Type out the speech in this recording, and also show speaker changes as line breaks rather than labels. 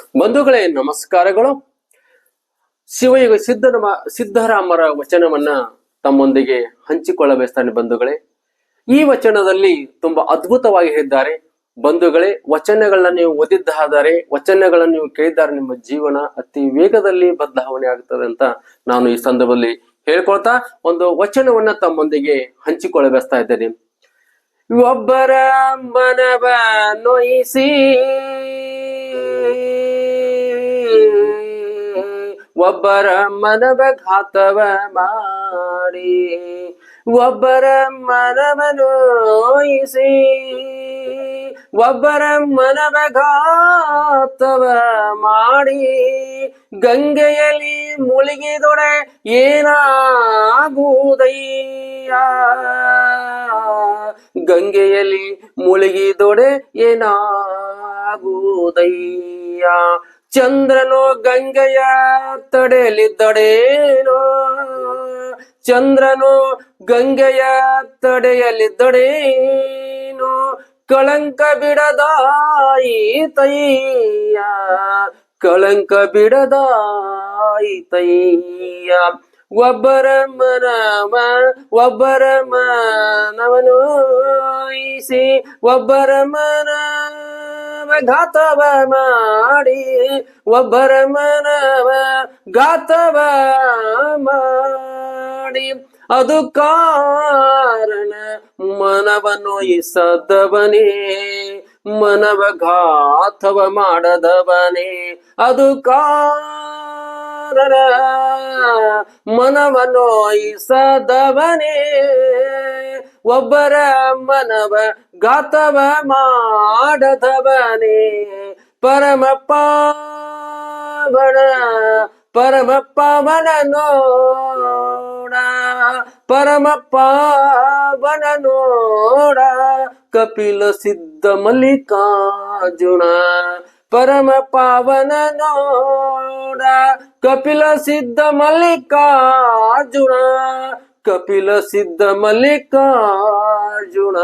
ಬಂಧುಗಳೇ, ನಮಸ್ಕಾರಗಳು. ಶಿವಯುಗ ಸಿದ್ಧನ ಸಿದ್ದರಾಮರ ವಚನವನ್ನ ತಮ್ಮೊಂದಿಗೆ ಹಂಚಿಕೊಳ್ಳಬಯಸ್ತಾನೆ ಬಂಧುಗಳೇ. ಈ ವಚನದಲ್ಲಿ ತುಂಬಾ ಅದ್ಭುತವಾಗಿ ಹೇಳಿದ್ದಾರೆ. ಬಂಧುಗಳೇ, ವಚನಗಳನ್ನ ನೀವು ಓದಿದ್ದಾದರೆ, ವಚನಗಳನ್ನು ನೀವು ಕೇಳಿದ್ದಾರೆ ನಿಮ್ಮ ಜೀವನ ಅತಿ ವೇಗದಲ್ಲಿ ಬದಲಾವಣೆ ಆಗ್ತದೆ ಅಂತ ನಾನು ಈ ಸಂದರ್ಭದಲ್ಲಿ ಹೇಳ್ಕೊಳ್ತಾ ಒಂದು ವಚನವನ್ನ ತಮ್ಮೊಂದಿಗೆ ಹಂಚಿಕೊಳ್ಳಬಯಸ್ತಾ ಇದ್ದೇನೆ. ಒಬ್ಬರ ಮನವ ನೋಯಿಸಿ ಒಬ್ಬರ ಮನವ ಘಾತವ ಮಾಡಿ, ಒಬ್ಬರ ಮನವ ನೋಯಿಸಿ, ಒಬ್ಬರ ಮನವ ಘಾತವ ಮಾಡಿ, ಗಂಗೆಯಲ್ಲಿ ಮುಳುಗಿದೊಡೆ ಏನಾಗುವುದಯ್ಯ ಗಂಗೆಯಲ್ಲಿ ಮುಳುಗಿದೊಡೆ ಏನಾಗುವುದಯ್ಯ ಚಂದ್ರನು ಗಂಗೆಯ ತಡೆಯಲಿದ್ದಡೇನೋ ಚಂದ್ರನೋ ಗಂಗೆಯ ತಡೆಯಲಿದ್ದಡೇನೋ ಕಳಂಕ ಬಿಡದಾಯಿತಯ್ಯ ಕಳಂಕ ಬಿಡದಾಯಿತಯ್ಯ ಒಬ್ಬರ ಮನವ, ಒಬ್ಬರ ಮನವನು ಒಬ್ಬರ ಮನವ ಘಾತವ ಮಾಡಿ, ಒಬ್ಬರ ಮನವ ಘಾತವ ಮಾಡಿ. ಅದು ಕಾರಣ ಮನವನ್ನು ಇಸದವನೇ ಮನವ ಘಾತವ ಮಾಡದವನೇ. ಅದು ಕಾರಣ ಮನವನ್ನು ಮನವನೋಯಿಸದವನೇ ಒಬ್ಬರ ಮನವ ಗಾತವ ಮಾಡದವನೇ. ಪರಮಪ್ಪ ಪಾವನ, ಪರಮ ಪಾವನ ನೋಡ. ಪರಮ ಪಾವನ ನೋಡ. ಕಪಿಲ ಸಿದ್ಧ ಮಲ್ಲಿಕಾರ್ಜುನ ಪರಮ ಪಾವನ ನೋಡ. ಕಪಿಲ ಸಿದ್ಧ ಮಲ್ಲಿಕಾರ್ಜುನ. ಕಪಿಲ ಸಿದ್ಧ ಮಲ್ಲಿಕಾರ್ಜುನ.